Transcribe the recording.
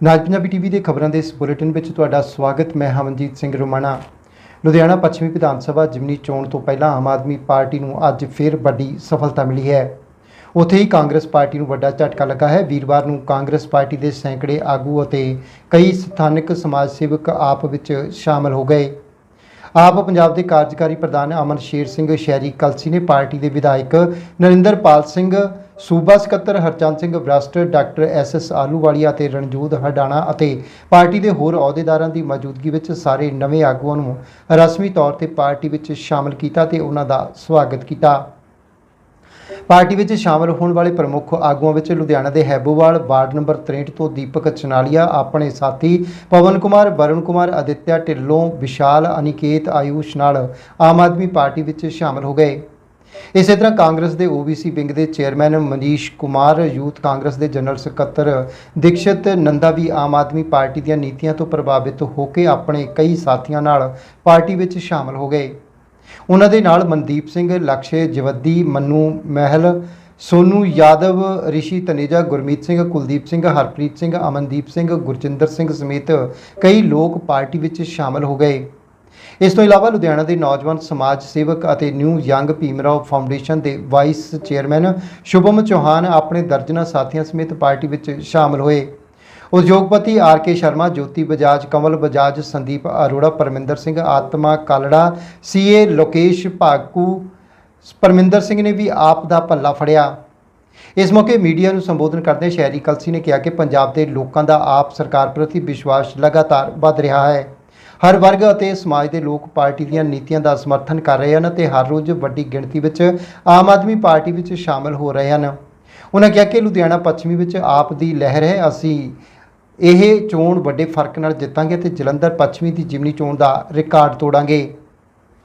ਨਾਜ Punjabi TV ਦੇ ਖਬਰਾਂ ਦੇ ਇਸ ਬੁਲੇਟਿਨ ਵਿੱਚ ਤੁਹਾਡਾ ਸਵਾਗਤ, ਮੈਂ ਹਮਨਜੀਤ ਸਿੰਘ ਰੋਮਾਣਾ। ਲੁਧਿਆਣਾ ਪੱਛਮੀ ਵਿਧਾਨ ਸਭਾ ਜਿਮਨੀ ਚੋਣ ਤੋਂ ਪਹਿਲਾਂ ਆਮ ਆਦਮੀ ਪਾਰਟੀ ਨੂੰ ਅੱਜ ਫਿਰ ਵੱਡੀ ਸਫਲਤਾ ਮਿਲੀ ਹੈ। ਉੱਥੇ ਹੀ ਕਾਂਗਰਸ ਪਾਰਟੀ ਨੂੰ ਵੱਡਾ ਝਟਕਾ ਲੱਗਾ ਹੈ। ਵੀਰਵਾਰ ਨੂੰ ਕਾਂਗਰਸ ਪਾਰਟੀ ਦੇ ਸੈਂਕੜੇ ਆਗੂ ਅਤੇ ਕਈ ਸਥਾਨਕ ਸਮਾਜ ਸੇਵਕ ਆਪ ਵਿੱਚ ਸ਼ਾਮਲ ਹੋ ਗਏ। ਆਪ ਪੰਜਾਬ ਦੇ ਕਾਰਜਕਾਰੀ ਪ੍ਰਧਾਨ ਅਮਨ ਸ਼ੇਰ ਸਿੰਘ ਸ਼ਹਿਰੀ ਕਲਸੀ ਨੇ ਪਾਰਟੀ ਦੇ ਵਿਧਾਇਕ ਨਰਿੰਦਰਪਾਲ ਸਿੰਘ, ਸੂਬਾ ਸਕੱਤਰ Harchand Singh Barast doctor S S Ahluwalia ਅਤੇ ਰਣਜੋਤ ਹਡਾਣਾ ਅਤੇ ਪਾਰਟੀ ਦੇ ਹੋਰ ਅਹੁਦੇਦਾਰਾਂ ਦੀ ਮੌਜੂਦਗੀ ਵਿੱਚ ਸਾਰੇ ਨਵੇਂ ਆਗੂਆਂ ਨੂੰ ਰਸਮੀ ਤੌਰ ਤੇ ਪਾਰਟੀ ਵਿੱਚ ਸ਼ਾਮਲ ਕੀਤਾ ਤੇ ਉਹਨਾਂ ਦਾ ਸਵਾਗਤ ਕੀਤਾ। ਪਾਰਟੀ ਵਿੱਚ ਸ਼ਾਮਲ ਹੋਣ ਵਾਲੇ ਪ੍ਰਮੁੱਖ ਆਗੂਆਂ ਵਿੱਚ ਲੁਧਿਆਣਾ ਦੇ ਹੈਬੋਵਾਲ, ਵਾਰਡ ਨੰਬਰ 63 ਤੋਂ ਦੀਪਕ ਚਨਾਲੀਆ, ਆਪਣੇ ਸਾਥੀ ਪਵਨ ਕੁਮਾਰ, ਵਰੁਣ ਕੁਮਾਰ ਅਦਿੱਤਿਆ ਢਿੱਲੋਂ, ਵਿਸ਼ਾਲ, ਅਨਿਕੇਤ, ਆਯੂਸ਼ ਨਾਲ ਆਮ ਆਦਮੀ ਪਾਰਟੀ ਵਿੱਚ ਸ਼ਾਮਲ ਹੋ ਗਏ। ਇਸੇ ਤਰ੍ਹਾਂ ਕਾਂਗਰਸ ਦੇ OBC ਵਿੰਗ ਦੇ ਚੇਅਰਮੈਨ ਮਨੀਸ਼ ਕੁਮਾਰ, ਯੂਥ ਕਾਂਗਰਸ ਦੇ ਜਨਰਲ ਸਕੱਤਰ ਦੀਕਸ਼ਿਤ ਨੰਦਾ ਵੀ ਆਮ ਆਦਮੀ ਪਾਰਟੀ ਦੀਆਂ ਨੀਤੀਆਂ ਤੋਂ ਪ੍ਰਭਾਵਿਤ ਹੋ ਕੇ ਆਪਣੇ ਕਈ ਸਾਥੀਆਂ ਨਾਲ ਪਾਰਟੀ ਵਿੱਚ ਸ਼ਾਮਲ ਹੋ ਗਏ। ਉਹਨਾਂ ਦੇ ਨਾਲ ਮਨਦੀਪ ਸਿੰਘ, ਲਕਸ਼ੇ, ਜਵੱਦੀ, ਮੰਨੂ ਮਹਿਲ, ਸੋਨੂ ਯਾਦਵ, ਰਿਸ਼ੀ ਤਨੇਜਾ, ਗੁਰਮੀਤ ਸਿੰਘ, ਕੁਲਦੀਪ ਸਿੰਘ, ਹਰਪ੍ਰੀਤ ਸਿੰਘ, ਅਮਨਦੀਪ ਸਿੰਘ, ਗੁਰਜਿੰਦਰ ਸਿੰਘ ਸਮੇਤ ਕਈ ਲੋਕ ਪਾਰਟੀ ਵਿੱਚ ਸ਼ਾਮਲ ਹੋ ਗਏ। ਇਸ ਤੋਂ ਇਲਾਵਾ ਲੁਧਿਆਣਾ ਦੇ ਨੌਜਵਾਨ ਸਮਾਜ ਸੇਵਕ ਅਤੇ ਨਿਊ ਯੰਗ ਭੀਮਰਾਓ ਫਾਊਂਡੇਸ਼ਨ ਦੇ ਵਾਈਸ ਚੇਅਰਮੈਨ ਸ਼ੁਭਮ ਚੌਹਾਨ ਆਪਣੇ ਦਰਜਨਾ ਸਾਥੀਆਂ ਸਮੇਤ ਪਾਰਟੀ ਵਿੱਚ ਸ਼ਾਮਲ ਹੋਏ। ਉਦਯੋਗਪਤੀ R K Sharma, Jyoti Bajaj, Kamal Bajaj, Sandeep Arora, Parminder Singh, Atma Kalra CA Lokesh Bhaku Parminder Singh ਨੇ ਵੀ ਆਪ ਦਾ ਪੱਲਾ ਫੜਿਆ। ਇਸ ਮੌਕੇ ਮੀਡੀਆ ਨੂੰ ਸੰਬੋਧਨ ਕਰਦੇ ਸ਼ਹਿਰੀ ਕਲਸੀ ਨੇ ਕਿਹਾ ਕਿ ਪੰਜਾਬ ਦੇ ਲੋਕਾਂ ਦਾ ਆਪ ਸਰਕਾਰ ਪ੍ਰਤੀ ਵਿਸ਼ਵਾਸ ਲਗਾਤਾਰ ਵੱਧ ਰਿਹਾ ਹੈ। ਹਰ ਵਰਗ ਅਤੇ ਸਮਾਜ ਦੇ ਲੋਕ ਪਾਰਟੀ ਦੀਆਂ ਨੀਤੀਆਂ ਦਾ ਸਮਰਥਨ ਕਰ ਰਹੇ ਹਨ ਅਤੇ ਹਰ ਰੋਜ਼ ਵੱਡੀ ਗਿਣਤੀ ਵਿੱਚ ਆਮ ਆਦਮੀ ਪਾਰਟੀ ਵਿੱਚ ਸ਼ਾਮਲ ਹੋ ਰਹੇ ਹਨ। ਉਹਨਾਂ ਕਿਹਾ ਕਿ ਲੁਧਿਆਣਾ ਪੱਛਮੀ ਵਿੱਚ ਆਪ ਦੀ ਲਹਿਰ ਹੈ, ਅਸੀਂ ਇਹ ਚੋਣ ਵੱਡੇ ਫ਼ਰਕ ਨਾਲ ਜਿੱਤਾਂਗੇ ਤੇ ਜਲੰਧਰ ਪੱਛਮੀ ਦੀ ਜਿਮਨੀ ਚੋਣ ਦਾ ਰਿਕਾਰਡ ਤੋੜਾਂਗੇ।